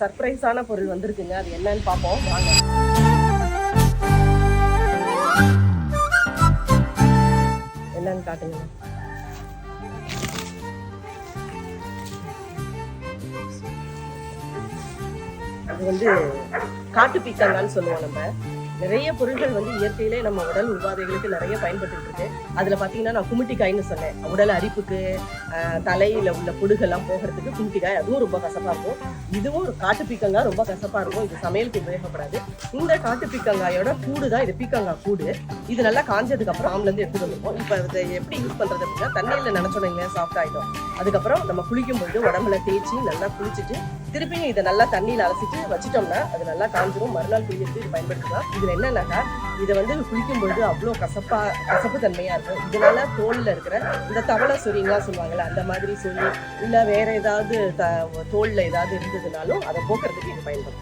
சர்ப்ரைஸான பொருள் வந்திருக்குங்க. அது என்னன்னு பார்ப்போம். வாங்க. என்னன்னு காட்டுங்க. அது வந்து காட்டு பீக்கங்கான்னு சொல்லுவோம் நம்ம. நிறைய பொருட்கள் வந்து இயற்கையிலே நம்ம உடல் உபாதைகளுக்கு நிறைய பயன்பட்டு இருக்கு. அதுல பாத்தீங்கன்னா நான் குமிட்டிக்காய்னு சொன்னேன். உடல் அரிப்புக்கு தலையில உள்ள புடுகெல்லாம் போகிறதுக்கு குமிட்டிக்காய் அதுவும் ரொம்ப கசப்பா இருக்கும். இதுவும் ஒரு காட்டு பீக்கங்காய் ரொம்ப கசப்பா இருக்கும். இது சமையலுக்கு உபயோகப்படாது. இந்த காட்டு பீக்கங்காயோட கூடு தான் இது பீக்கங்காய் கூடு. இது நல்லா காஞ்சதுக்கு அப்புறம் ஆம்ல இருந்து எடுத்துட்டு வந்துருக்கோம் இப்போ இதை எப்படி யூஸ் பண்றது அப்படின்னா தண்ணியில நினைச்சோன்னே சாஃப்ட் ஆயிடும். அதுக்கப்புறம் நம்ம குளிக்கும் பொழுது உடம்புல தேய்ச்சி நல்லா குளிச்சுட்டு திருப்பியும் இதை நல்லா தண்ணியில அலசிட்டு வச்சிட்டோம்னா அது நல்லா காஞ்சிரும். மறுநாள் குளிக்கிறது இது பயன்படுத்தலாம். இதுல என்னன்னாக்கா இதை வந்து குளிக்கும் பொழுது அவ்வளோ கசப்பா கசப்பு தன்மையா இருக்கும். இதனால தோல்ல இருக்கிற இந்த தவளை சொறிங்கலாம் சொல்லுவாங்கல்ல அந்த மாதிரி சொல்லி இல்லை வேற ஏதாவது த- தோல்ல ஏதாவது இருந்ததுனாலும் அதை போக்குறதுக்கு இது பயன்படும்.